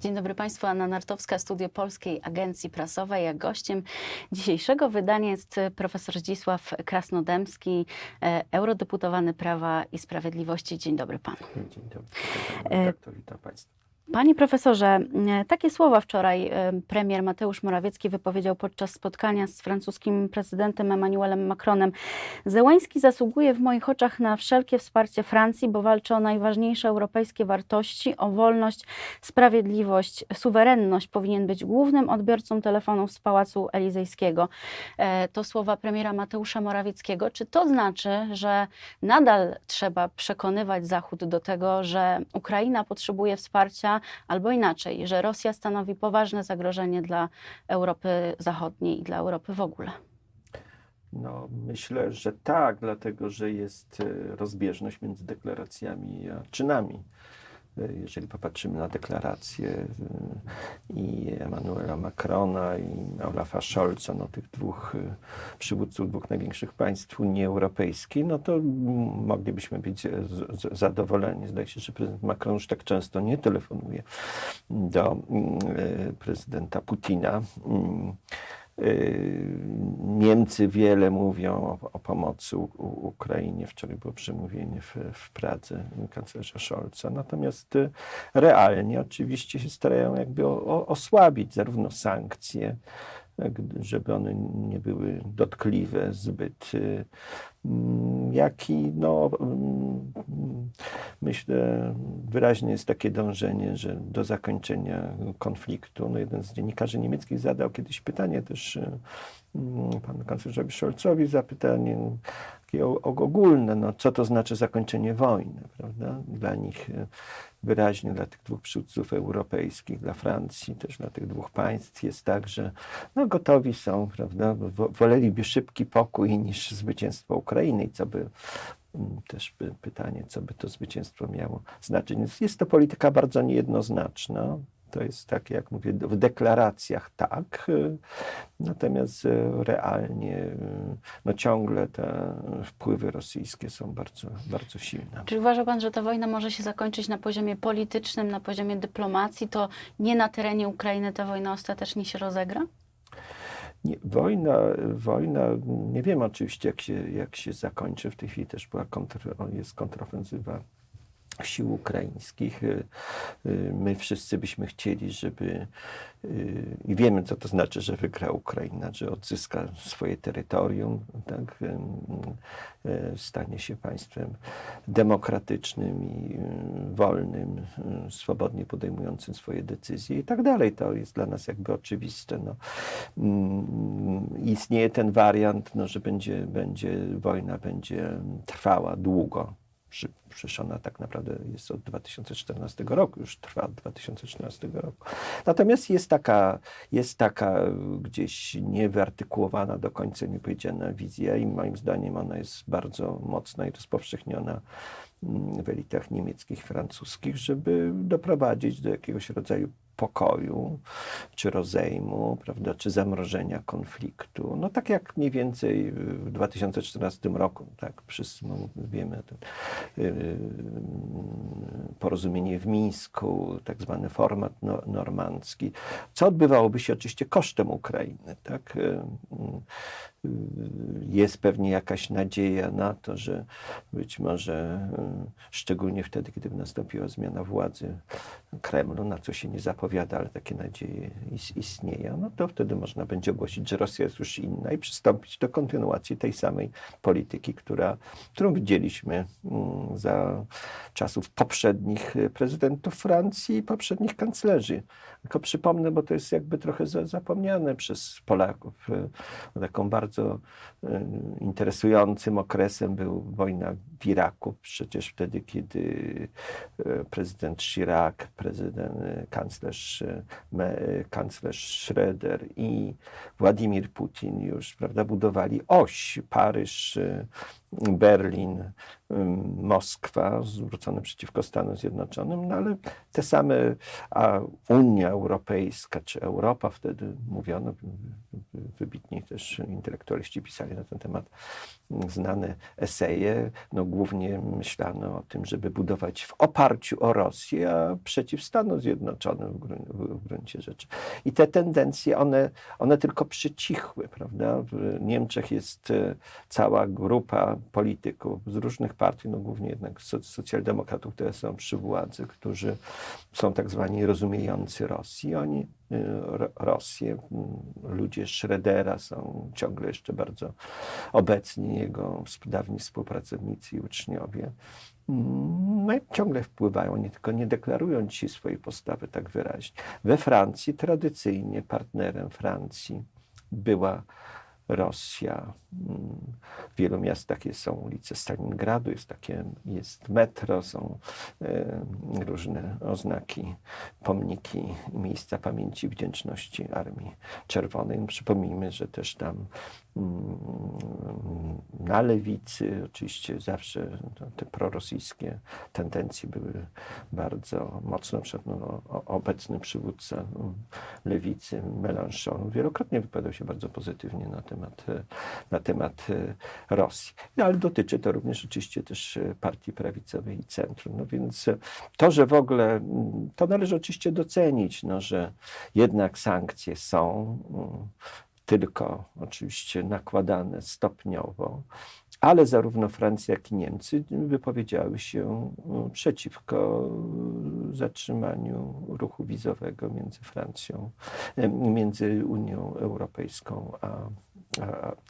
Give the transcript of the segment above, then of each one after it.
Dzień dobry Państwu, Anna Nartowska, Studio Polskiej Agencji Prasowej. A gościem dzisiejszego wydania jest profesor Zdzisław Krasnodębski, e, eurodeputowany Prawa i Sprawiedliwości. Dzień dobry Panu. Dzień dobry, E, panie redaktor, witam Państwa. Panie profesorze, takie słowa wczoraj e, premier Mateusz Morawiecki wypowiedział podczas spotkania z francuskim prezydentem Emmanuelem Macronem. Zełański zasługuje w moich oczach na wszelkie wsparcie Francji, bo walczy o najważniejsze europejskie wartości, o wolność, sprawiedliwość, suwerenność. Powinien być głównym odbiorcą telefonów z Pałacu Elizejskiego. E, To słowa premiera Mateusza Morawieckiego. Czy to znaczy, że nadal trzeba przekonywać Zachód do tego, że Ukraina potrzebuje wsparcia, albo inaczej, że Rosja stanowi poważne zagrożenie dla Europy Zachodniej i dla Europy w ogóle? No, myślę, że tak, dlatego że jest e, rozbieżność między deklaracjami a czynami. E, Jeżeli popatrzymy na deklaracje e, i Emmanuela Macrona i Olafa Scholza, no, tych dwóch e, przywódców dwóch największych państw Unii Europejskiej, no to mm, moglibyśmy być zadowoleni. Zdaje się, że prezydent Macron już tak często nie telefonuje do mm, prezydenta Putina. Mm, y, Niemcy wiele mówią o, o pomocy u, Ukrainie. Wczoraj było przemówienie w, w Pradze kanclerza Scholza. Natomiast y, realnie oczywiście się starają jakby o, o, osłabić zarówno sankcje, żeby one nie były dotkliwe zbyt, y, mm, jak i no, mm, myślę wyraźnie jest takie dążenie, że do zakończenia konfliktu. No, jeden z dziennikarzy niemieckich zadał kiedyś pytanie też y, panu kanclerzowi Scholzowi, zapytanie takie ogólne, no, co to znaczy zakończenie wojny, prawda? Dla nich y, wyraźnie, dla tych dwóch przywódców europejskich, dla Francji, też dla tych dwóch państw jest tak, że no, gotowi są, prawda? wo- Woleliby szybki pokój niż zwycięstwo Ukrainy co by mm, też pytanie, co by to zwycięstwo miało znaczyć. Jest to polityka bardzo niejednoznaczna. To jest tak, jak mówię, w deklaracjach tak, y, natomiast y, realnie y, no ciągle te wpływy rosyjskie są bardzo, bardzo silne. Czy uważa Pan, że ta wojna może się zakończyć na poziomie politycznym, na poziomie dyplomacji? To nie na terenie Ukrainy ta wojna ostatecznie się rozegra? Nie, wojna, wojna, nie wiem oczywiście jak się, jak się zakończy. W tej chwili też była kontr, jest kontrofensywa sił ukraińskich. Y, y, My wszyscy byśmy chcieli, żeby y, i wiemy, co to znaczy, że wygra Ukraina, że odzyska swoje terytorium, tak, stanie się państwem demokratycznym i wolnym, swobodnie podejmującym swoje decyzje i tak dalej. To jest dla nas jakby oczywiste. No. Mm, Istnieje ten wariant, no, że będzie, będzie wojna będzie trwała długo. Przy- Przecież ona tak naprawdę jest od 2014 roku, już trwa od 2014 roku. Natomiast jest taka, jest taka gdzieś niewyartykułowana do końca, niepowiedziana wizja i moim zdaniem ona jest bardzo mocna i rozpowszechniona w elitach niemieckich, francuskich, żeby doprowadzić do jakiegoś rodzaju pokoju, czy rozejmu, prawda, czy zamrożenia konfliktu. No tak jak mniej więcej w 2014 roku, tak, wszyscy wiemy, to, yy, porozumienie w Mińsku, tak zwany format no, normandzki, co odbywałoby się oczywiście kosztem Ukrainy, tak. Yy, yy, jest pewnie jakaś nadzieja na to, że być może, szczególnie wtedy, kiedy nastąpiła zmiana władzy Kremlu, na co się nie zapowiada, ale takie nadzieje is- istnieją, no to wtedy można będzie ogłosić, że Rosja jest już inna i przystąpić do kontynuacji tej samej polityki, która, którą widzieliśmy mm, za czasów poprzednich e, prezydentów Francji i poprzednich kanclerzy. Tylko przypomnę, bo to jest jakby trochę za, zapomniane przez Polaków. e, Taką bardzo e, interesującym okresem był wojna w Iraku. Przecież wtedy, kiedy prezydent Chirac, prezydent, e, kanclerz, e, e, kanclerz Schroeder i Władimir Putin już prawda, budowali oś Paryż, Berlin, Moskwa zwrócone przeciwko Stanom Zjednoczonym, no ale te same a Unia Europejska czy Europa wtedy mówiono, wy- wy- wybitni też intelektualiści pisali na ten temat znane eseje, no głównie myślano o tym, żeby budować w oparciu o Rosję, a przeciw Stanom Zjednoczonym w, grun- w gruncie rzeczy. I te tendencje, one, one tylko przycichły, prawda? W Niemczech jest e, cała grupa polityków z różnych partii, no głównie jednak soc- socjaldemokratów, które są przy władzy, którzy są tak zwani rozumiejący Rosji. Oni y, Ro- Rosję, ludzie Schrödera są ciągle jeszcze bardzo obecni, jego dawni współpracownicy i uczniowie. Mm, No i ciągle wpływają, oni tylko nie deklarują dzisiaj swojej postawy tak wyraźnie. We Francji tradycyjnie partnerem Francji była Rosja. Mm, W wielu miastach są ulice Stalingradu, jest takie, jest metro, są różne oznaki, pomniki, miejsca pamięci, wdzięczności Armii Czerwonej. Przypomnijmy, że też tam na lewicy oczywiście zawsze te prorosyjskie tendencje były bardzo mocno. No, obecny przywódca mm, lewicy Mélenchon wielokrotnie wypowiadał się bardzo pozytywnie na temat, na temat e, Rosji. No, ale dotyczy to również oczywiście też e, partii prawicowej i centrum. No więc e, to, że w ogóle, mm, to należy oczywiście docenić, no, że jednak sankcje są, mm, tylko oczywiście nakładane stopniowo, ale zarówno Francja, jak i Niemcy wypowiedziały się mm, przeciwko zatrzymaniu ruchu wizowego między Francją, między Unią Europejską a,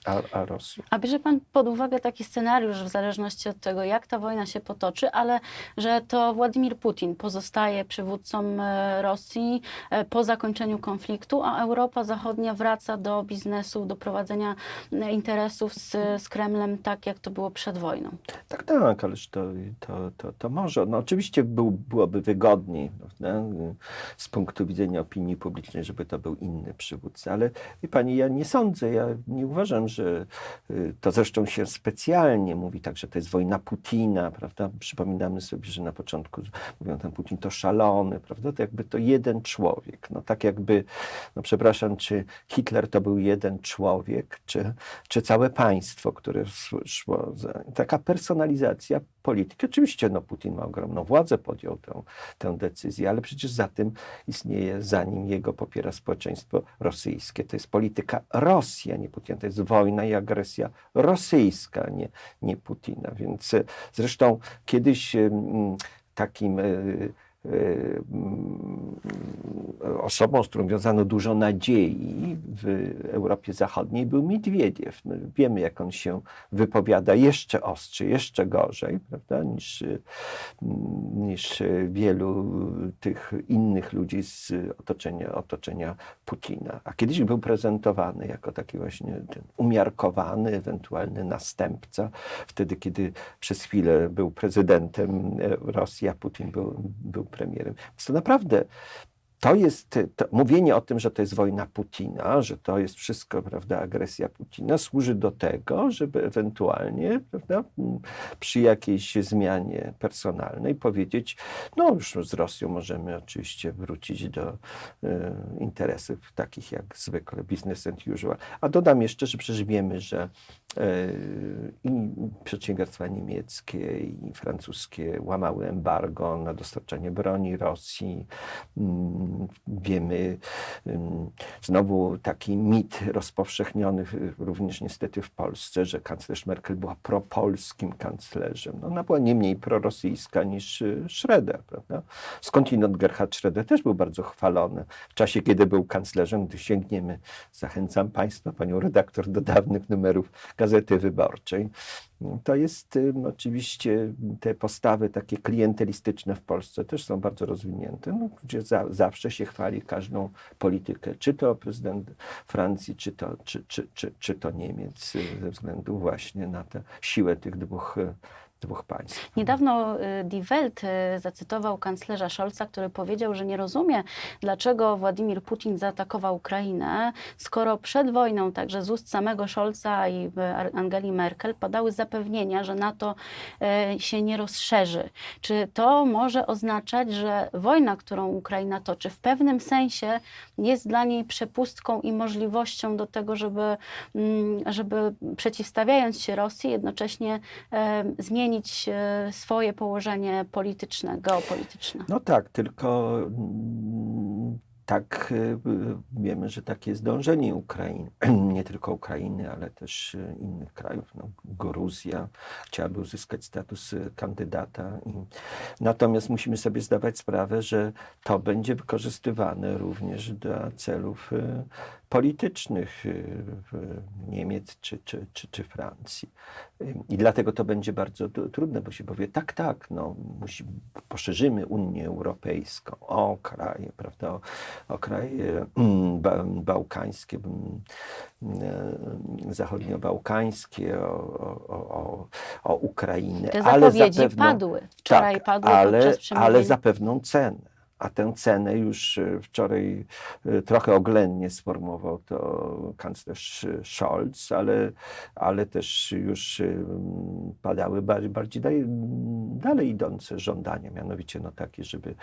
a, a, Rosją. A bierze Pan pod uwagę taki scenariusz, w zależności od tego, jak ta wojna się potoczy, ale że to Władimir Putin pozostaje przywódcą e, Rosji e, po zakończeniu konfliktu, a Europa Zachodnia wraca do biznesu, do prowadzenia e, interesów z, z Kremlem, tak jak to było przed wojną. Tak, tak, ależ to, to, to, to może. No oczywiście był, byłoby wygodniej prawda, z punktu widzenia opinii publicznej, żeby to był inny przywódca, ale wie pani, ja nie sądzę, ja nie uważam, że y, to zresztą się specjalnie mówi tak, że to jest wojna Putina, prawda? Przypominamy sobie, że na początku mówią tam Putin to szalony, prawda? To jakby to jeden człowiek. No tak jakby, no przepraszam, czy Hitler to był jeden człowiek, czy, czy całe państwo, które szło- za, taka personalizacja polityki. Oczywiście no, Putin ma ogromną władzę, podjął tę, tę decyzję, ale przecież za tym istnieje, za nim jego popiera społeczeństwo rosyjskie. To jest polityka Rosji, a nie Putina. To jest wojna i agresja rosyjska, a nie, nie Putina. Więc e, zresztą kiedyś takim e, osobą, z którą wiązano dużo nadziei w Europie Zachodniej był Miedwiediew. No, wiemy, jak on się wypowiada jeszcze ostrzej, jeszcze gorzej, prawda, niż, y, niż y, wielu tych innych ludzi z otoczenia, otoczenia Putina. A kiedyś był prezentowany jako taki właśnie umiarkowany, ewentualny następca, wtedy, kiedy przez chwilę był prezydentem e, Rosji, a Putin był, był premierem. Więc to naprawdę to jest to, mówienie o tym, że to jest wojna Putina, że to jest wszystko, prawda, agresja Putina, służy do tego, żeby ewentualnie, prawda, przy jakiejś zmianie personalnej powiedzieć, no już z Rosją możemy oczywiście wrócić do e, interesów takich jak zwykle, business as usual. A dodam jeszcze, że przecież wiemy, że e, i przedsiębiorstwa niemieckie i francuskie łamały embargo na dostarczanie broni Rosji. Wiemy znowu taki mit rozpowszechniony w- również niestety w Polsce, że kanclerz Merkel była propolskim kanclerzem. No, ona była nie mniej prorosyjska niż y, Schroeder, prawda? Skądinąd Gerhard Schroeder też był bardzo chwalony. W czasie, kiedy był kanclerzem, gdy sięgniemy, zachęcam Państwa, panią redaktor, do dawnych numerów Gazety Wyborczej, to jest ym, oczywiście te postawy takie klientelistyczne w Polsce też są bardzo rozwinięte, no, gdzie za, zawsze się chwali każdą politykę, czy to prezydent Francji, czy to, czy, czy, czy, czy to Niemiec, y, ze względu właśnie na tę siłę tych dwóch y, dwóch państw. Niedawno y, Die Welt y, zacytował kanclerza Scholza, który powiedział, że nie rozumie, dlaczego Władimir Putin zaatakował Ukrainę, skoro przed wojną także z ust samego Scholza i y, Angeli Merkel padały zapewnienia, że NATO się nie rozszerzy. Czy to może oznaczać, że wojna, którą Ukraina toczy, w pewnym sensie jest dla niej przepustką i możliwością do tego, żeby, mm, żeby przeciwstawiając się Rosji, jednocześnie e, zmienić e, swoje położenie polityczne, geopolityczne. No tak, tylko mm, tak y, wiemy, że takie jest dążenie Ukrainy, nie tylko Ukrainy, ale też y, innych krajów. No, Gruzja chciałaby uzyskać status kandydata. Natomiast musimy sobie zdawać sprawę, że to będzie wykorzystywane również dla celów politycznych y, w Niemiec czy, czy, czy, czy Francji. I dlatego to będzie bardzo trudne, bo się powie, tak, tak, no, musi, poszerzymy Unię Europejską o kraje, prawda, o, o kraje mm, ba, bałkańskie, mm, e, zachodniobałkańskie, o, o, o, Ukrainę. Te ale zapowiedzi zapewne- padły. Wczoraj tak, padły ale, ale za pewną cenę. A tę cenę już e, wczoraj e, trochę oględnie sformułował to kanclerz e, Scholz, ale, ale też już e, padały bardziej, dalej, dalej idące żądania, mianowicie no takie, żeby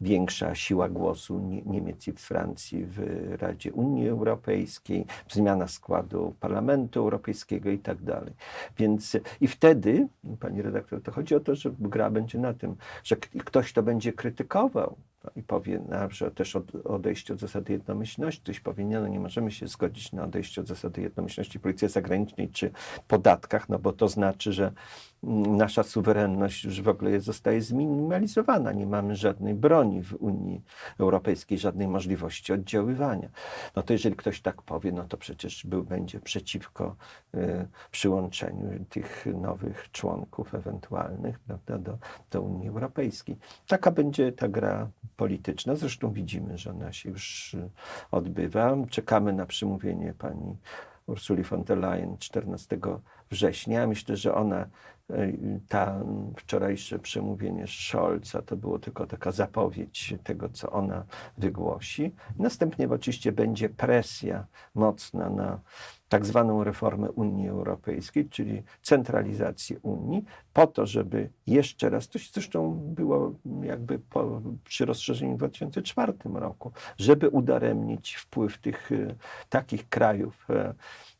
większa siła głosu Nie- Niemiec i Francji w Radzie Unii Europejskiej, zmiana składu Parlamentu Europejskiego i tak dalej. Więc i wtedy, pani redaktor, to chodzi o to, że gra będzie na tym, że ktoś to będzie krytykował i powie, na, że też od, odejście od zasady jednomyślności, ktoś powie, nie, no nie możemy się zgodzić na odejście od zasady jednomyślności w zagranicznej czy podatkach, no bo to znaczy, że nasza suwerenność już w ogóle jest, zostaje zminimalizowana. Nie mamy żadnej broni w Unii Europejskiej, żadnej możliwości oddziaływania. No to jeżeli ktoś tak powie, no to przecież był, będzie przeciwko y, przyłączeniu tych nowych członków ewentualnych prawda, do, do Unii Europejskiej. Taka będzie ta gra polityczna. Zresztą widzimy, że ona się już y, odbywa. Czekamy na przemówienie pani Ursuli von der Leyen 14 września. Myślę, że ona, y, ta wczorajsze przemówienie Scholza to było tylko taka zapowiedź tego, co ona wygłosi. Następnie oczywiście będzie presja mocna na tak zwaną reformę Unii Europejskiej, czyli centralizację Unii, po to, żeby jeszcze raz, to się zresztą było jakby po, przy rozszerzeniu w 2004 roku, żeby udaremnić wpływ tych y, takich krajów, e,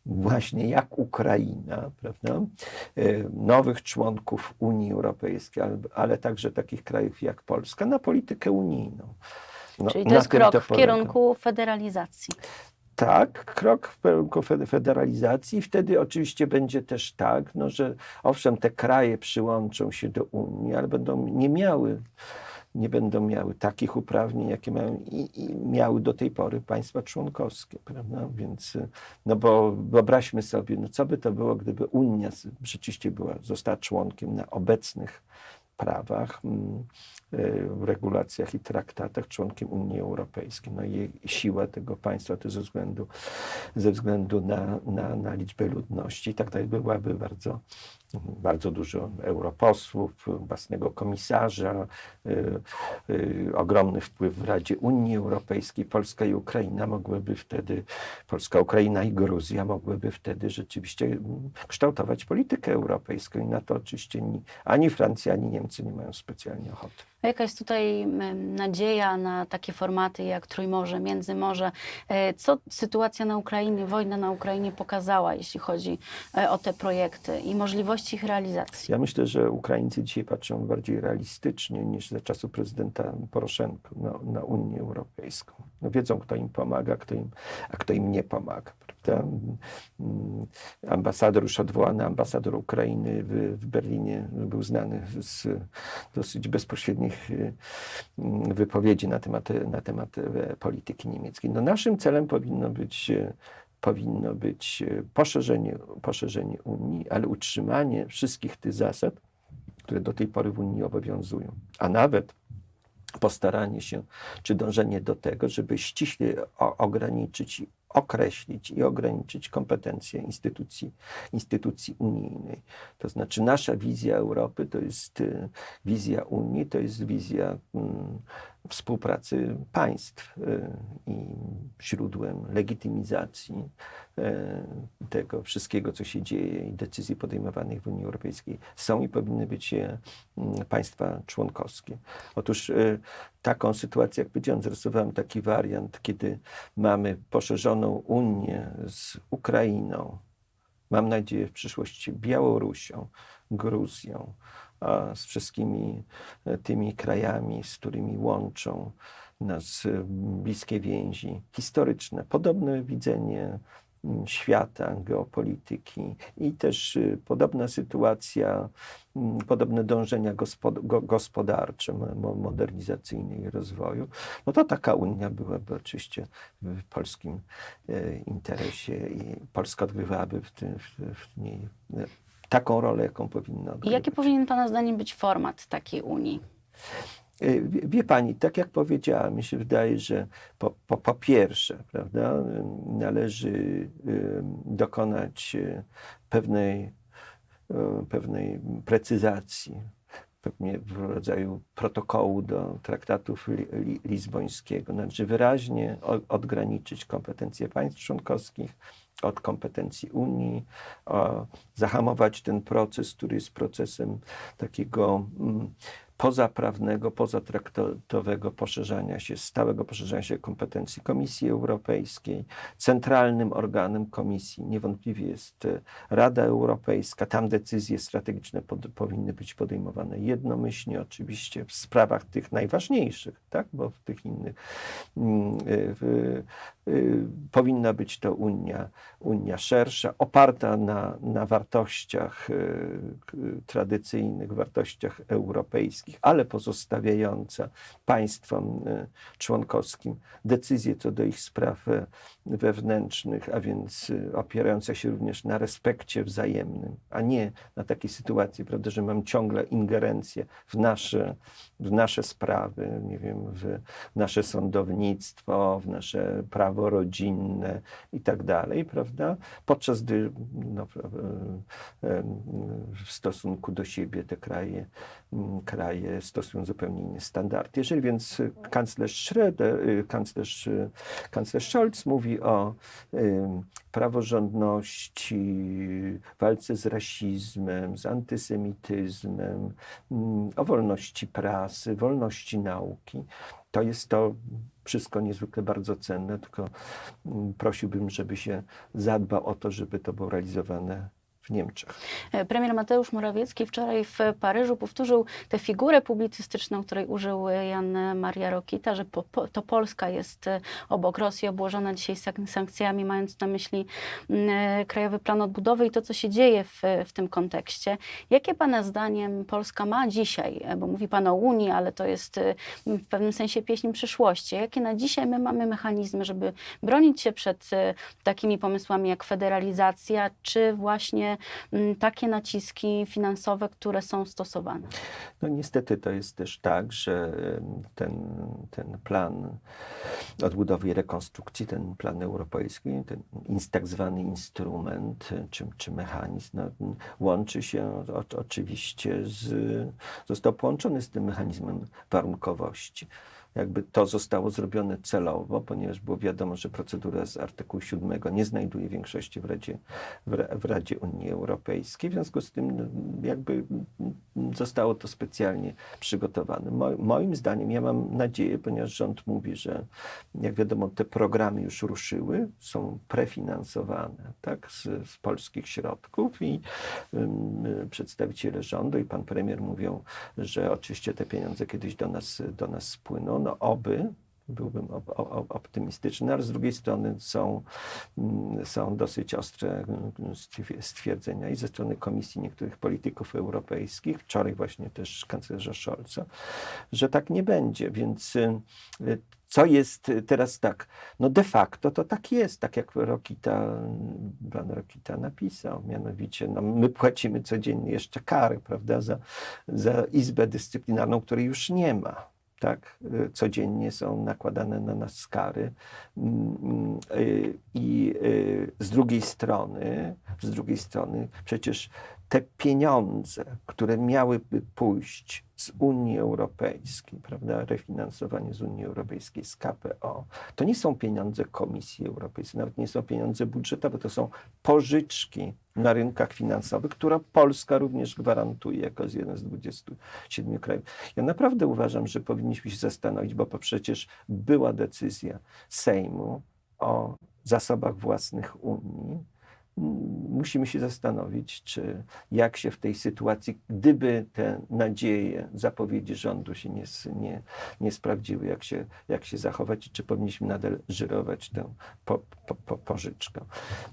właśnie jak Ukraina, prawda? E, nowych członków Unii Europejskiej, ale, ale także takich krajów jak Polska, na politykę unijną. No, Czyli to jest krok w kierunku federalizacji. Tak, krok w kierunku fed- federalizacji. Wtedy oczywiście będzie też tak, no, że owszem, te kraje przyłączą się do Unii, ale będą nie miały, nie będą miały takich uprawnień, jakie mają i, i miały do tej pory państwa członkowskie, prawda? Więc, no bo wyobraźmy sobie, no co by to było, gdyby Unia rzeczywiście była, została członkiem na obecnych prawach, mm, y, regulacjach i traktatach członkiem Unii Europejskiej. No i siła tego państwa to ze względu, ze względu na, na, na liczbę ludności i tak dalej byłaby bardzo, bardzo dużo europosłów, własnego komisarza, y, y, ogromny wpływ w Radzie Unii Europejskiej. Polska i Ukraina mogłyby wtedy, Polska, Ukraina i Gruzja mogłyby wtedy rzeczywiście kształtować politykę europejską i na to oczywiście ni, ani Francja, ani Niemcy nie mają specjalnie ochoty. Jaka jest tutaj nadzieja na takie formaty jak Trójmorze, Międzymorze? E, Co sytuacja na Ukrainie, wojna na Ukrainie pokazała, jeśli chodzi e, o te projekty i możliwości ich realizacji? Ja myślę, że Ukraińcy dzisiaj patrzą bardziej realistycznie niż za czasu prezydenta Poroszenko na, na Unię Europejską. No wiedzą, kto im pomaga, kto im, a kto im nie pomaga. Prawda? Mm, Ambasador, już odwołany ambasador Ukrainy w, w Berlinie był znany z dosyć bezpośrednich mm, wypowiedzi na temat, na temat e, polityki niemieckiej. No naszym celem powinno być e, powinno być e, poszerzenie, poszerzenie Unii, ale utrzymanie wszystkich tych zasad, które do tej pory w Unii obowiązują, a nawet postaranie się, czy dążenie do tego, żeby ściśle ograniczyć określić i ograniczyć kompetencje instytucji, instytucji unijnej. To znaczy nasza wizja Europy to jest y, wizja Unii, to jest wizja mm, współpracy państw y, i źródłem legitymizacji y, tego wszystkiego, co się dzieje i decyzji podejmowanych w Unii Europejskiej są i powinny być mm, państwa członkowskie. Otóż y, taką sytuację, jak powiedziałem, zarysowałem taki wariant, kiedy mamy poszerzoną Unię z Ukrainą, mam nadzieję w przyszłości Białorusią, Gruzją, z wszystkimi e, tymi krajami, z którymi łączą nas e, bliskie więzi. Historyczne, podobne widzenie mm, świata, geopolityki i też y, podobna sytuacja, mm, podobne dążenia gospod- go- gospodarcze, mo- modernizacyjne i rozwoju, no to taka Unia byłaby oczywiście w polskim e, interesie i Polska odgrywałaby w, tym, w, niej e, taką rolę, jaką powinna I odgrywać. jaki powinien Pana zdaniem być format takiej Unii? Y, Wie, pani, tak jak powiedziałam, mi się wydaje, że po, po, po pierwsze, prawda, należy y, dokonać y, pewnej, pewnej precyzacji, pewnie w rodzaju protokołu do traktatów li, li, lizbońskiego. Należy wyraźnie o- odgraniczyć kompetencje państw członkowskich od kompetencji Unii, zahamować ten proces, który jest procesem takiego mm, pozaprawnego, pozatraktatowego poszerzania się, stałego poszerzania się kompetencji Komisji Europejskiej. Centralnym organem Komisji niewątpliwie jest e, Rada Europejska. Tam decyzje strategiczne pod, powinny być podejmowane jednomyślnie, oczywiście w sprawach tych najważniejszych, tak? bo w tych innych mm, e, w, y, powinna być to Unia, Unia szersza, oparta na, na wartościach k- tradycyjnych, wartościach europejskich, ale pozostawiająca państwom y, członkowskim decyzje co do ich spraw e, wewnętrznych, a więc y, opierająca się również na respekcie wzajemnym, a nie na takiej sytuacji, prawda, że mam ciągle ingerencję w nasze, w nasze sprawy, nie wiem, w nasze sądownictwo, w nasze prawo rodzinne i tak dalej, prawda? Podczas gdy no, e, e, w stosunku do siebie te kraje, m, kraje stosują zupełnie inne standardy. Jeżeli więc kanclerz Schröder, y, kanclerz, y, kanclerz Scholz mówi o y, praworządności, walce z rasizmem, z antysemityzmem, mm, o wolności prasy, wolności nauki, to jest to wszystko niezwykle bardzo cenne, tylko mm, prosiłbym, żeby się zadbał o to, żeby to było realizowane w Niemczech. E, Premier Mateusz Morawiecki wczoraj w Paryżu powtórzył tę figurę publicystyczną, której użył Jan Maria Rokita, że po, po, to Polska jest e, obok Rosji obłożona dzisiaj sank- sankcjami, mając na myśli mm, e, Krajowy Plan Odbudowy i to, co się dzieje w, w tym kontekście. Jakie Pana zdaniem Polska ma dzisiaj? E, Bo mówi Pan o Unii, ale to jest e, w pewnym sensie pieśń przyszłości. Jakie na dzisiaj my mamy mechanizmy, żeby bronić się przed e, takimi pomysłami jak federalizacja, czy właśnie takie naciski finansowe, które są stosowane. No niestety to jest też tak, że ten, ten plan odbudowy i rekonstrukcji, ten plan europejski, ten tak zwany instrument e, czy, czy mechanizm, no, łączy się o, oczywiście z, został połączony z tym mechanizmem warunkowości. Jakby to zostało zrobione celowo, ponieważ było wiadomo, że procedura z artykułu 7 nie znajduje większości w Radzie, w, Ra- w Radzie Unii Europejskiej. W związku z tym no, jakby zostało to specjalnie przygotowane. Mo, moim zdaniem, ja mam nadzieję, ponieważ rząd mówi, że jak wiadomo, te programy już ruszyły, są prefinansowane tak, z, z polskich środków i przedstawiciele rządu i pan premier mówią, że oczywiście te pieniądze kiedyś do nas, do nas spłyną. No oby, byłbym op- op- optymistyczny, ale z drugiej strony są, mm, są dosyć ostre mm, stwier- stwierdzenia i ze strony Komisji niektórych polityków europejskich, wczoraj właśnie też kanclerza Scholza, że tak nie będzie, więc y, co jest teraz tak? No de facto to tak jest, tak jak Rokita, pan Rokita napisał, mianowicie no, my płacimy codziennie jeszcze kary, prawda, za, za Izbę Dyscyplinarną, której już nie ma. Tak? Y, Codziennie są nakładane na nas kary. Mm, y, I y, z drugiej strony, z drugiej strony przecież te pieniądze, które miałyby pójść z Unii Europejskiej, prawda, refinansowanie z Unii Europejskiej, z KPO, to nie są pieniądze Komisji Europejskiej, nawet nie są pieniądze budżetowe, to są pożyczki na rynkach finansowych, które Polska również gwarantuje jako jeden z 27 krajów. Ja naprawdę uważam, że powinniśmy się zastanowić, bo przecież była decyzja Sejmu o zasobach własnych Unii. Musimy się zastanowić, czy jak się w tej sytuacji, gdyby te nadzieje, zapowiedzi rządu się nie, nie, nie sprawdziły, jak się, jak się zachować, i czy powinniśmy nadal żyrować tę po, po, po, pożyczkę.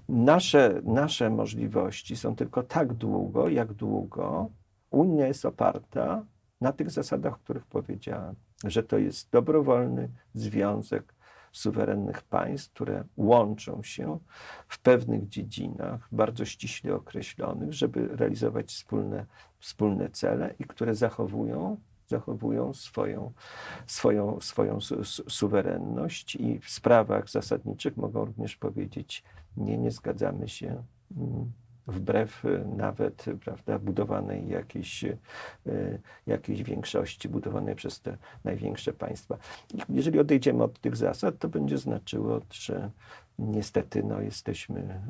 Nasze, nasze możliwości są tylko tak długo, jak długo Unia jest oparta na tych zasadach, o których powiedziałem, że to jest dobrowolny związek suwerennych państw, które łączą się w pewnych dziedzinach bardzo ściśle określonych, żeby realizować wspólne, wspólne cele i które zachowują, zachowują swoją, swoją, swoją su, su, suwerenność. I w sprawach zasadniczych mogą również powiedzieć nie, nie zgadzamy się mm, wbrew y, nawet y, prawda, budowanej jakiejś, y, jakiejś większości, budowanej przez te największe państwa. Jeżeli odejdziemy od tych zasad, to będzie znaczyło, że niestety no, jesteśmy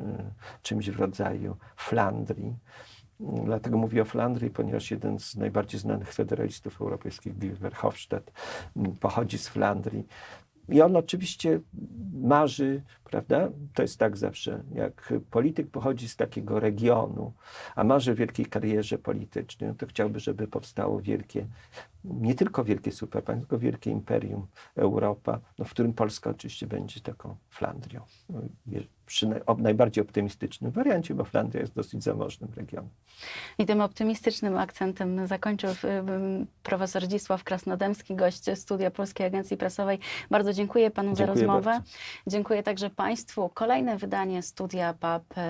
czymś w rodzaju Flandrii. Dlatego mówię o Flandrii, ponieważ jeden z najbardziej znanych federalistów europejskich, Guy Verhofstadt, pochodzi z Flandrii. I on oczywiście marzy, prawda? To jest tak zawsze, jak polityk pochodzi z takiego regionu, a marzy o wielkiej karierze politycznej, to chciałby, żeby powstało wielkie, nie tylko wielkie superpaństwo, tylko wielkie imperium Europa, no, w którym Polska oczywiście będzie taką Flandrią. Przy najbardziej optymistycznym wariancie, bo Flandria jest dosyć zamożnym regionem. I tym optymistycznym akcentem zakończył profesor Zdzisław Krasnodębski, gość Studia Polskiej Agencji Prasowej. Bardzo dziękuję panu za Dziękuję rozmowę. bardzo. Dziękuję także państwu. Kolejne wydanie Studia PAP y,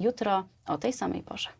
jutro o tej samej porze.